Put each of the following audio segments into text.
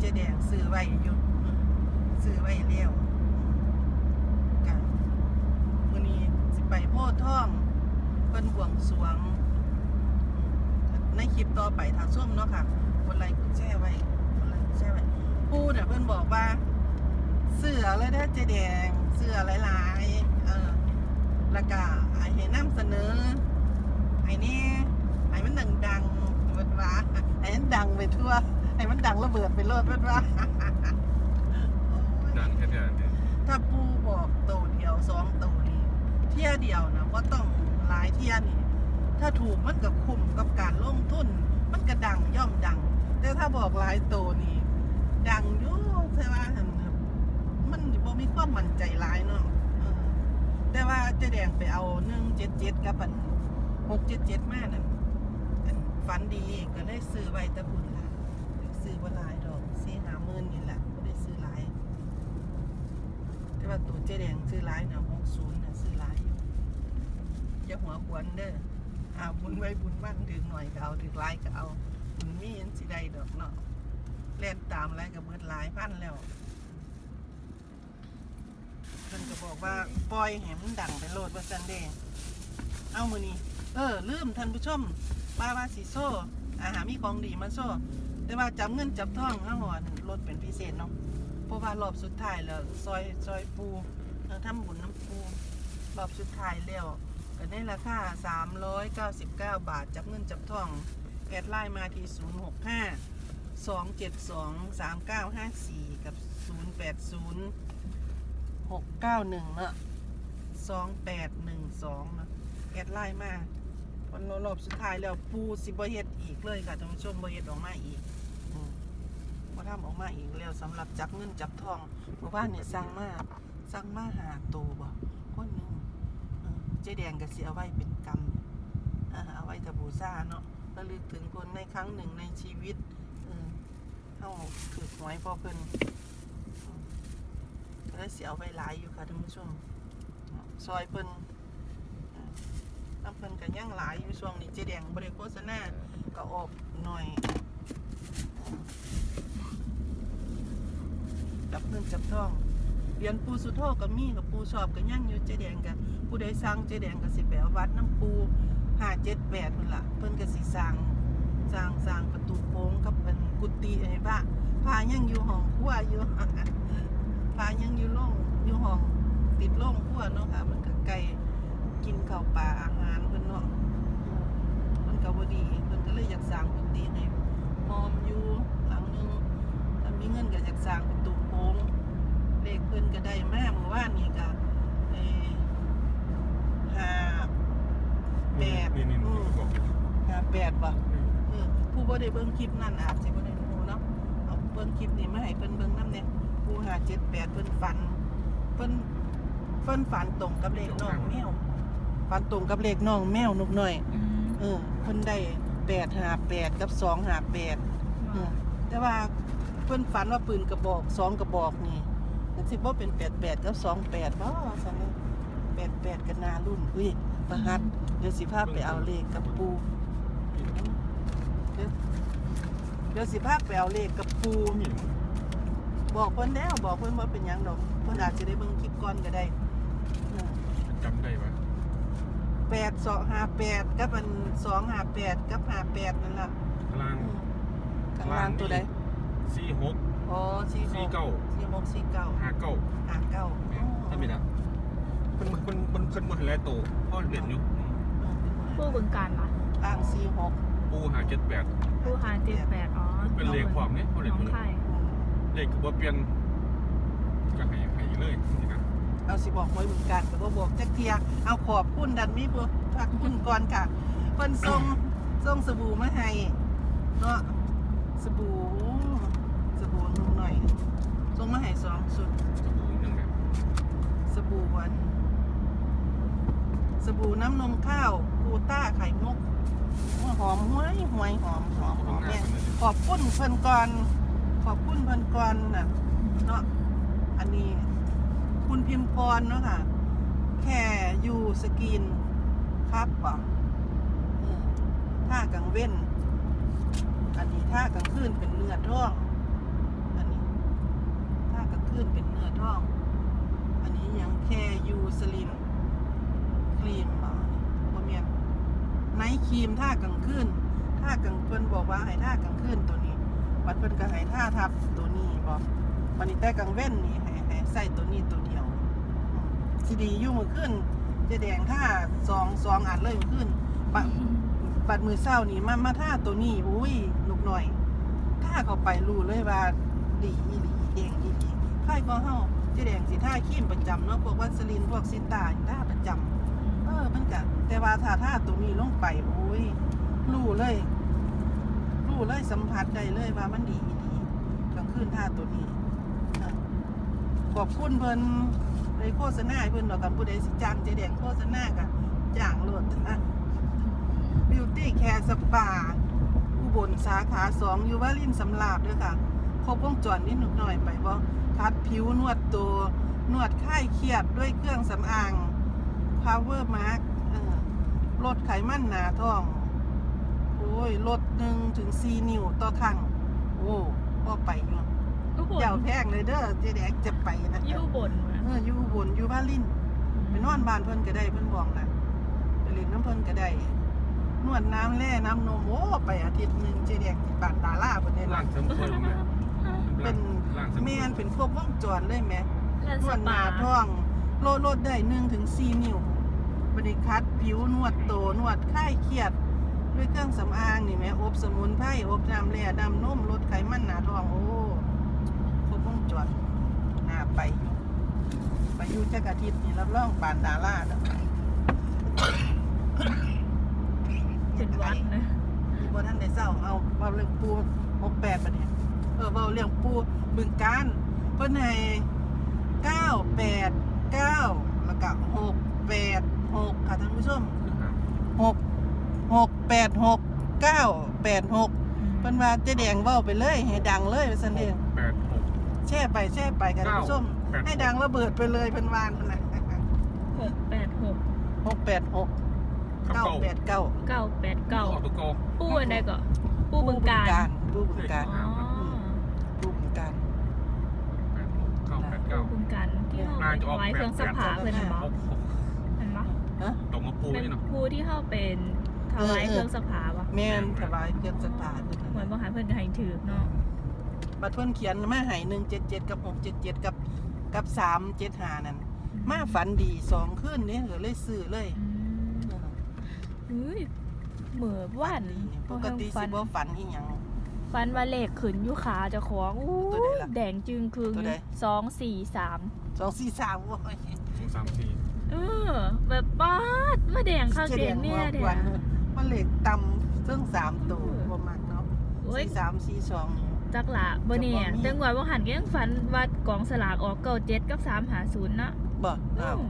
เจแดงซื้อไว้อยู่ซื้อไว้แล้ยวกันมื้อนี้สิไปโพธิ์ทองเพิ่นบวงสวง ในคลิปต่อไปทางส้มเนาะค่ะกดไลค์กดแชร์ไว้กดไลค์กดแชร์ไว้ปูเนี่ยเพิ่อนบอกว่า เสือเลยนะเจแดงเสือหลายๆเออแล้วก็ให้ให้นำเสนอให้นี่ให้มันดังๆเบิดว่าให้มันดังไปทั่ว มันดังระเบิดไปโลดเบิดว่าดังแค่เดียวเดียวถ้าปูบอกโตวเดียวสองโตวนี้เที่ยเดียวนะว่าต้องหลายเที่ยนี่ ถ้าถูกมันก็คุ้มกับการลงทุน มันก็ดังย่อมดัง แต่ถ้าบอกหลายโตวนี่ดังอยู่ใช่ว่าหั่นน่ะมันบ่มีความมั่นใจหลายเนาะเออแต่ว่าเจะแดงไปเอาหนึ่งเจ็ดเจ็ดกับอันหกเจ็ดเจ็ดมานั่นอันฝันดีก็เลยซื้อไว้แตะบุญละ ซื้อบ่หลายดอกสี่หาหมื่นนี่แหละไม่ได้ซื้อหลาย แต่ว่าตัวเจ๊แดงซื้อร้ายนี่ยหกศูนย์นี่ยซื้อร้ายอยู่อย่าหัวควนเด้ออาบุญไว้บุญมั่นถึงหน่อยก็เอาถึงร้ายก็เอาบุญมีอันสิได้ดอกเนาะเล่นตามอะไรกับเบิดหลายพันแล้วเพิ่นก็บอกว่าปล่อยให้มันดังไปโลดว่าซันเดงเอามือนี้ เออ ลืมท่านผู้ชมมาว่าสีโซ่อาหารมีของดีมาโซ่ แต่ว่าจับเงินจับทองเอาหัวลดเป็นพิเศษเนาะเพราะว่ารอบสุดท้ายแล้วซอยซอยปูเอ่อทำบุญน้ำปูรอบสุดท้ายแล้วก็ในราคา399 บาท จับเงินจับทองแอดไลน์มาที่ 065 272 3954 กับ 080 691เนาะ2812เนาะแอดไลน์มาวันรอบสุดท้ายแล้วปูสิบเฮ็ดอีกเลยค่ะท่านผู้ชมบ่เฮ็ดออกมาอีก มาทำออกมาอีกแล้วสำหรับจับเงินจับทองหมู่บ้านเนี่ยสร้างมาสร้างมาหาตัวบ่คนหนึ่งเจ๊แดงก็เสียไว้เป็นกรรมเออเอาไว้ทบูซาเนาะระลึกถึงคนในครั้งหนึ่งในชีวิตเออเฮาถือหวยพ่อเพิ่นก็ได้เสียไว้หลายอยู่ค่ะท่านผู้ชมซอยเพิ่นน้ำเพิ่นก็ยังหลายอยู่ช่วงนี้เจ๊แดงบริโฆษณาก็ออกหน่อย จับเงินจับทองเรียนปูสุโธกับมีกับปูชอบกับย่างอยู่เจแดงกันผู้ใดสร้างเจแดงกับสิแปลวัดน้ำปูห้าเจ็ดแปดนั่นละเพิ่นก็สิสร้างสร้างสร้างประตูโค้งกับเป็นกุฏิไอ้พระพายังอยู่ห้องครัวอยู่พายังอยู่โล่งอยู่ห้องติดโล่งครัวเนาะค่ะมันก็ไกลกินข้าวปลาอาหารเพิ่นเนาะเพิ่นก็บ่ดีเพิ่นก็เลยอยากสร้างกุฏิให้มอมอยู่หลังหนึงถ้ามีเงินก็อยากสร้างประตู งเลขเพิ่นก็ได้มาเมื่อวานนี้ก็เอ่อห้าแปดนี่นี่อืนี่มบอกห้าแปดบ่เออผู้บ่ได้เบิ่งคลิปนั่นอาจสิบ่ได้รู้เนาะเอาเบิ่งคลิปนี้มาให้เพิ่นเบิ่งนำเนี่ยผู้ห้าเจ็ดแปดเพิ่นฝันเพิ่นเพิ่นฝันตรงกับเลขน้องแมวฝันตรงกับเลขน้องแมวนกน้อยอืมเออเพิ่นได้แปดห้าแปดกับสองห้าแปดเออแต่ว่าเพิ่นฝันว่าปืนกระบอกสองกระบอกนี่มันสิบ่เป็นแปดแปดกับสองแปดบ่สันนี่แปดแปดกันนารุ่นอุ้ยประหัดเดี๋ยวสิพาไปเอาเลขกับปูเดี๋ยวเดี๋ยวสิพาไปเอาเลขกับปูมีบอกเพิ่นแล้วบอกเพิ่นว่าเป็นหยังดอกเพิ่นอาจจะได้เบิ่งคลิปก่อนก็ได้จำได้ปะแปดสองห้าแปดกับอันสองห้าแปดกับห้าแปดนั่นล่ะข้างล่างอืมข้างล่างตัวใดสี่ หกอ๋อสี่หสี่กเก้าสี่หกสี่เก้าห้าเก้าหาเก้าถ้าไม่ได้มันมันมันขึ้นมาหลายตัวพ่อเรียนอยู่ผู้บึงการปะอ่างสี่หกปูหาเจ็ดแปด ผู้หาเจ็ดแปดอ๋อเป็นเลขความเนี่ยเขาเรียก น้องไข่เลขคือว่าเปลี่ยนก็ให้ให้เลยนี่นะเอาสิบอกไว้เหมือนกันแต่ว่าบอกจักเทียเอาขอบคุณดันมีบวพักคุณก่อนค่ะเพิ่นส่งส่งสบู่มาให้เนาะสบู่ สบู่นุ่มหน่อยส่งมาให้สองสุดจะปูหนึ่งแบบสบู่วานสบู่น้ำนมข้าวกูต้าไข่มุกหอมห้วยหวยหอมหอมหอมเนี่ยขอบคุณเพิ่นก่อนขอบคุณเพิ่นก่อนน่ะเนาะอันนี้ คุณพิมพ์พรเนาะค่ะ แค่อยู่สกินครับป่ะเออท่ากลางเว้น อันนี้ท่ากลางคืนเป็นเนื้อท่องึ้นเป็นเนื้อท่อง อันนี้ยังแค่ยูสลินครีมบ่บ่แม่นไนท์ครีมท่ากลางคืนท่ากลางเพิ่นบอกว่าให้ท่ากลางคืนตัวนี้บัดเพิ่นก็ให้ท่าทับตัวนี้บ่วันนี้แต่กลางเว้นนี่ให้ให้ใส่ตัวนี้ตัวเดียวสิดีอยู่มื้อคืนจะแดงท่าสองสองอันเลยมื้อคืนบะบัดมือเช้านี่มามาท่าตัวนี้อุ้ยลูกหน่อยท่าเข้าไปรู้เลยว่าดีอีหลีเด้งอีหลี ใครก็เฮาเจะแดงสิท่าครีมประจำเนาะพวกวัสลินพวกซิตาท่าประจำเออมันกะแต่ว่าถ้าถ้าตัวนี้ลงไปโอ้ยรู้เลยรู้เลยสัมผัสได้เลยว่ามันดีดีกลางคืนท่าตัวนี้อะขอบคุณเพิ่นเลยโฆษณาให้เพิ่นดอกกันผู้ใดสิจ้างเจแดงโฆษณากะจ้างโลดนะบิวตี้แคร์สปาอุบลสาขาสองอยู่ว่ารินสำราบเด้วยค่ะ ครบวงจรนิดหน่อยไปบ่คัดผิวนวดตัวนวดคลายเครียดด้วยเครื่องสำอาง power mark เออลดไขมันหนาท้อง โอ้ยลดหนึ่งถึงสี่นิ้วต่อครั้ง โอ้พ่อไปอยู่อุบลเจ้าแพงเลยเด้อเจ๊แดกจะไปนะอยูอุบลเอออยู่อุบนอยู่บ้านลินไปนอนบ้านเพิ่นก็ได้เพิ่นบอกนะไปเล่นน้ำเพิ่นก็ได้นวดน้ำแร่น้ำนมโอ้ไปอาทิตย์หนึ่งเจ๊แดกสิบาทดาราเพิ่นได้ร่าละงเสริมสวยแม่ เป็นร่างเสริมสวยแม่นเป็นครบวงจรเลยแหม่ร้านนสวดหปานาท้องโลดโลดได้หนึ่งถึงสี่นิ้วบริคัดผิวนวดโตนวดคลายเครียด ด้วยเครื่องสำอางนี่แหม่อบสมุนไพรอบน้ำแร่น้ำนมลดไขมันหนาท้องโอ้ครบวงจรน่าไปอยู่ไปอยู่จักอาทิตย์นี่รับรองปานดาราเด้อเป็นวัดนะมีบ่ท่านได้เศร้าเอาเว้าเรื่องปูหกแปดบัดเนี่ยเออเว้าเรื่องปูบึงการเพิ่นให้เก้าแปดเก้าแล้วก็หกแปดหกค่ะท่านผู้ชมหกหกแปดหกเก้าแปดหกเพิ่นว่าเจ๊แดงเว้าไปเลยให้ดังเลยว่าซั่นเองแปดหกแช่ไปแช่ไปกันท่านผู้ชมเก้าแปดหกให้ดังระเบิดไปเลยเพิ่นวานพุ่นน่ะหกแปดหกหกแปดหกเก้าแปดเก้าเก้าแปดเก้าออกตัวเก่าปูอันใดก็ปูบึงการผู้บึงการ อ๋อ ผู้บึงการ แปดหกเก้าแปดเก้า ปูบึงการที่เขาน่าจะออกไว้เครื่องแปสัดกผาเพื่อนเห็นปะหกหกเห็นปะฮะดอกมะปูเป็นนี่เนาะผู้ที่เข้าเป็นถวายเครื่องสักผาปะแม่นถวายเครื่องสตาร์เหมือนบางหาเพื่อนให้ถือเนาะบัดเพิ่นเขียนมาให้177 กับ 677 กับกับ 375 นั่นมาฝันดีสองคืนนี้ก็เลยซื้อเลยอืมอุ้ยเหมือนว่านปกติสิบ่ฝันอีหยัง ฟันว่าเลขขึ้นอยุขาเจะของอู้ตัวใดล่ะแดงจึงคืงตัวใด สองสี่สามสองสี่สามโอ้ยสองสามสี่เออแบบป๊าดมาแดงข้างเดงเนี่ยแดเดี๋งยวันมันเหล็กต่ำซึ่งสามตัวประมาณเนาะโอ้ยสี่สามสี่สอง จักละบ่เนี่ยจะบ่มี แต่งวดว่าหันก็ยังฝันว่ากองสลากออกเก้าเจ็ดกับสามหาศูนย์นะบ่อ้าวอื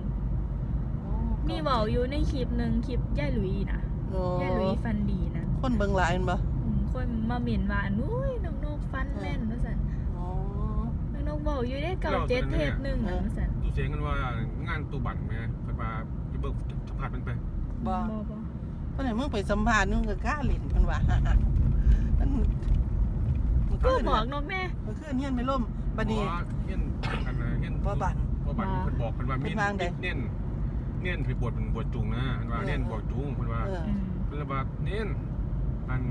มมีเบาอยู่ในคลิปหนึ่งคลิปย่ายหลุยนะโอ้ย่ายหลุยฟันดีนะคนเบิ่งหลายแม่นบ่อืม คนมาเมียนว่านุ้ยน้องนกฟันแม่นว่าสันโอ้น้องนกเบาอยู่ได้เก้าเจ็ดเทปหนึ่งนะว่าสันตู้เสียงกันว่างานตู้บัตรไหมไฟฟ้าจะเบิกสัมผัสมันไปบ่บ่บ่เพิ่นให้มึงไปสัมภาษณ์มึงก็กล้าเล่นเพิ่นว่ามันมันก็ขึ้นบอกนกแม่มันขึ้นเฮียนไม่ล่มบัดนี้เฮียนกันนะเฮียนบ่บันบ่บันเพิ่นบอกเพิ่นว่ามีเพิ่นวางใดเน้นเน้นไปบวชเป็นบวชจุงนะเพิ่นว่าเออเน้นบวชจุงเพิ่นว่าเอออืมเพิ่นเลยว่าเน้นอัน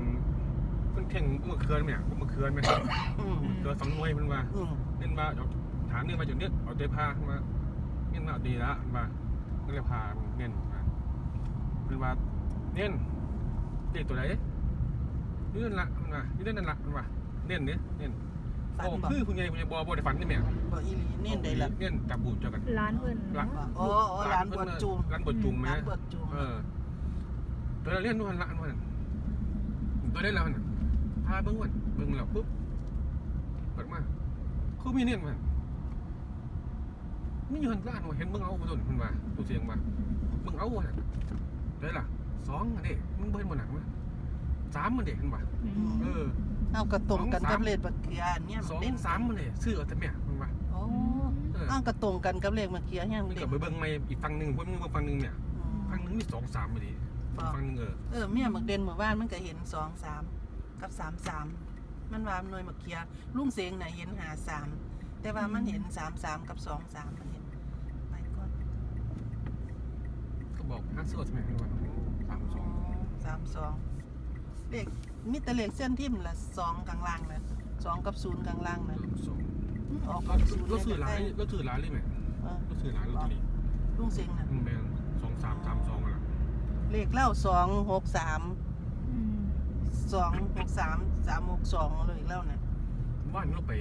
เพิ่นแข่งเมื่อคืนแม่เมื่อคืนแม่อืมเจอสองหน่วยเพิ่นว่าอืมเน้นว่าเดี๋ยวฐานเน้นมาจากเนี้ยเอาใจพาขึ้นมาเน้นมาเอาดีละเพิ่นว่าเพิ่นเลยพาเน้นมาเพิ่นว่าเน้นเด็กตัวไหนนี่นั่นละเพิ่นว่านี่นั่นละเพิ่นว่าเน้นเนี่ยเน้นฝันโอ้บ่คือคุณยายคุณยายบ่บ่ได้ฝันนี่แม่บ่อีหลีเน้นได้ละเน้นจับบูดเจอกัน ร้านเพิ่นหลักบ่อ๋ออ๋อร้านบวชจูงร้านบวชจุงไหมร้านบวชจูงเออตัวเราเล่นนู่นละนู่นตัวเล่นแล้วน่ะพาเบิ้งวันเบิ้งแล้วปุ๊บเปิดมาคือมีเนี่ยมันมีอยู่หันล้านว่าเห็นเบิ้งเอาบ่ต้นเพิ่นว่าตัวเสียงว่าเบิ้งเอาว่าน่ะได้ล่ะสองอันนี้มึงเบิ้งบ่หนักมั้ยสามมันเด็กเห็นป่ะอืมเออเอากระตรงกันสองกับสามเลขบักเกียอันเนี่ยสองเล่นสามมันเลยซื้อเอาแต่แม่มันว่าโอ้เออเอากระตรงกันกับเลขบักเกียเนี่ยมันเด็ก็กไปเบิ้งไม่อีกฝั่งหนึงเพิ่นมึงฝั่งหนึงเนี่ยอืมฝั่งหนึงมีสองสามไปดิฝั่งหนึงเออเออเมียบักเด่นเมื่อวานมันก็เห็นสองสาม กับสามสามมันว่าหน่วยบักเกียลุงเสงน่ะเห็นหาสามแต่ว่ามันเห็นสามสามกับสองสามมันเห็นไปก่อนก็บอกห้าสิบใช่ไหมพี่วันสามสองสามสองเลขมิตรเลขเส้นทิมละสองกลางล่างนะสองกับศูนย์กลางล่างนะสองอืมออกก็กับศูนย์ก็ซื้อร้านใกล้ก็ซื้อร้านเลยไหมๆเออก็ซื้อร้านลอตเตอรี่ลุงเซ็งนะมันเป็นสองสามสามสองกันละเลขเล่าสองหกสามอืม สองหกสามสามหกสองเลยเล่าน่ะว่านเราไป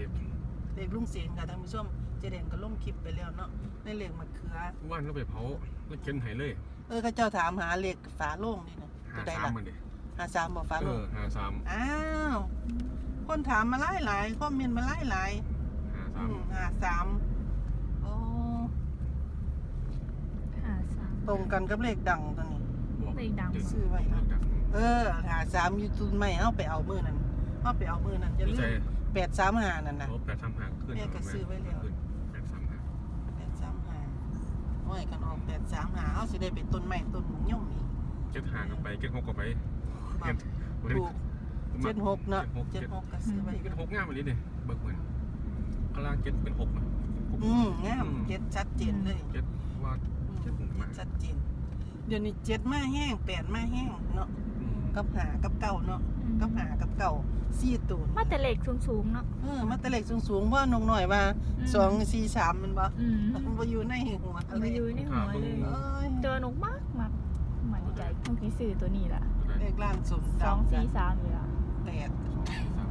เลขลุงเซ็งค่ะท่านผู้ชมเจเด่นก็ลงคลิปไปแล้วเนาะในเลขมะเขือว่านเราไปเผาแล้วเข็นไห้เลย เออเขาเจ้าถามหาเลขฝาโล่งนี่นะหาตัวใดสามล่ะมันดิหาสามบอกฝาเอโล่งอหาสามอ้าวคนถามมาหลายหลายๆคอมเมนต์มาหลายหลายหาๆสาอืมมหาสามโอ้หาสามตรงกันกับเลขดังตัวนี้บอกเลขดังซื้อไว้เลนะขดัง เออหาสามอยู่ตุนไม่เอาไปเอามือนั่นเอาไปเอามือนั่นอย่าดูลืใจมแปดสามหานั่นนะลบแปดสามห้าขึ้นแม่ก็ซื้อไว้แล้ว ขึ้นแปดสามห้าแปดสามหาโอ้ยกันออกแปดสามหาเอาสิได้เป็นต้นไม้ต้นหมุงย่อมนี่เจ็ดห่างกันไปเจ็ดหกกันไปบอกถูกเจ็ดหกเนาะเจ็ดหกก็ซื้อไว้เจ็ดหกง่ายมาเลยเนี่ยเบิกเหมือนข้างล่างเจ็ดเป็นหกนะอืมงามเจ็ดชัดเจนเลยเจ็ดว่าอืมเจ็ดหนึ่งมาชัดเจนเดี๋ยวนี้เจ็ดมาแห้งแปดมาแห้งเนาะอืม กับหากับเก่าเนาะอืมกับหากับเก่าสี่ตูนมาแต่เหล็กสูงๆเนาะ เออมาแตะเล็กสูงๆว่านงหน่อยว่าอืม สองสี่สามมันบ่อืมมันบ่อยู่ในหัวอะไรมาอยู่ในหัวเลยเอ้ยเจอนกมากมากมันใจเมื่อกี้ซื้อตัวนี้ล่ะเลขล่างสุดสองดำสี่สามอยู่ล่ะแปด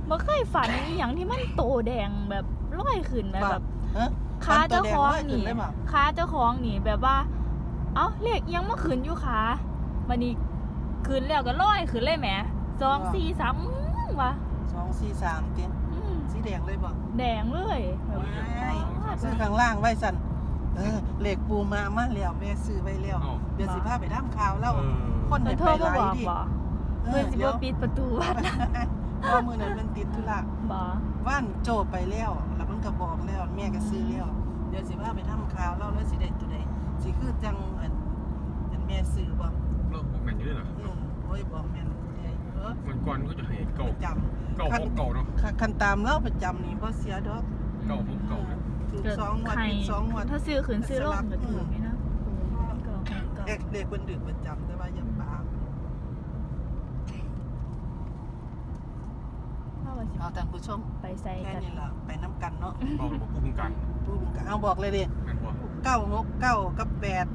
บ่เคยฝันอหย่างที่มันโตแดงแบบร้อยขึ้นแบบแบบเอ้อ ขาเจ้าของอันตัวแดงร้อยขึ้นี่นได้บ่ขาเจ้าของนี่แบบว่า เอ้าเลขยังมาขึ้นอยู่ขามันนี่ ขึ้นแล้วก็ร้อยขึ้นเลยแหมสองสี่สามอื้อวะสองสี่สามเตี้ยอืมสีแดงเลยบ่แดงเลยแบบว้ายซื้อข้างล่างไว้สั่นเออเลขปูมามาแล้วแม่ซื้อไว้แล้วอ้าวเดี๋ยวสิพาไปทำข่าวแล้วเออคนเพิ่ให้นโทไปรหมาลายบอกดิบ่เอเพิ่อนสิเดี๋ยวบ่ปิดประตูวัดเพราะมื้อนั้นมันติดธุระบ่ว่านโจไปแล้ว แล้วมันก็บอกแล้วแม่ก็ซื้อแล้วเดี๋ยวสิพาไปทำข่าวเล่าแล้วสิได้ตัวใดสิคือจังอันอันแม่ซื้อบ่เราบอก ออโอ้ยบอกแม่นเด้เออมันก่อนก็จะให้เก่าประจำเก่าพบเก่าเนาะคันคันตามเล่าประจำนี่บ่เสียดอกเก่าพบเก่าเนี่ยถูกสองงวันใครผิดสองงวัน ถ้าซื้อขึ้นซื้อลงก็ถูกนี่นะเก่าเก่าเด็กเด็กคนดึกประจำแต่ว่าอย่าปากถ้าว่าสิเอาท่านผู้ชมไปใส่แค่กันนี้ล่ะไปน้ำกันเนาะบอกบอกกู้กัน พูดกันเอาบอกเลยดิแม่นบ่เก้าหกเก้ากับแปด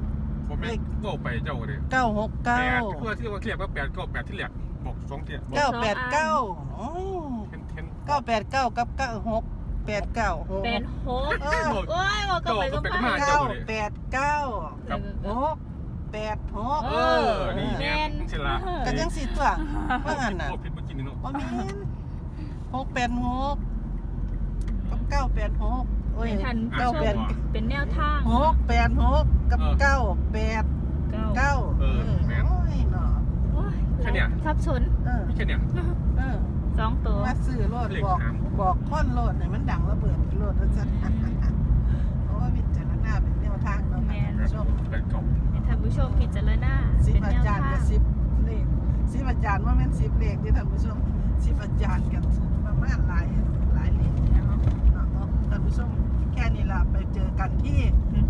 ผมไม่ก็ไปเจ้าเลยเก้าหกแปเก้าดเพื่อที่ว่าเทียบว่าแปดก็แปดที่เหลือบอกสองเทียบบอกเก้าแปดเก้าโอ้ยเทนเทนเก้าแปดเก้ากับเก้าหกแปดเก้าหกเป็นโฮกเออโอ้ยบอกก็ไปก็เก้าก็ไปก็มามาเก้าแปดเก้าครับหกแปดหกเออนี่แม่นเชลาก็จังสิตัวว่างันน่ะโอ้พิษเมื่อกี้นี่เนาะว่าแม่นหกแปดหกกับเก้าแปดหก โอ้ยให้ทันเก้าผู้แปชดมเป็นแนวทางหกแปดหกกับเก้าแปดเก้าเก้าเออแม่น โอ้ยเนาะโอ้ยแค่เนี้ยทับสนเออไม่แค่เนี่ย เออสองตัวมาซื้อโลดเลขบอกสาม บอกค้อนโลดให้มันดังระเบิดโลดแล้วจะเพราะว่าวิจารณญาณเป็นแนวทางเนาะค่ะท่านผู้ชม แปดเก่าให้ท่านผู้ชมพิจารณาสิบเป็นอาแนวจารย์ทากับงสิบเลขสิบอาจารย์ว่าแม่นสิบเลขที่ท่านผู้ชมสิบอาจารย์กับประมาณหลายหลายเลขเนาะเนาะเอา ท่านผู้ชมแค่นี้ล่ะไปเจอกันที่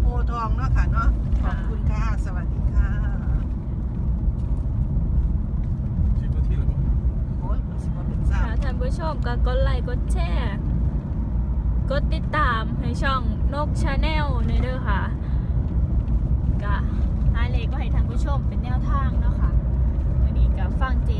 โพธิ์ทองเนาะค่ะเนาะขอบคุณค่ะ สวัสดีค่ะสิบนาทีหรือเปล่าโอ้ยมันสิว่าเป็นทราค่ะบท่านผู้ชมก็กดไลค์กดแชร์กดติดตามให้ช่องนกชาแนลในเด้อค่ะก็หาเลขก็ให้ท่านผู้ชมเป็นแนวทางเนาะค่ะวันนี้ก็ฟังเจ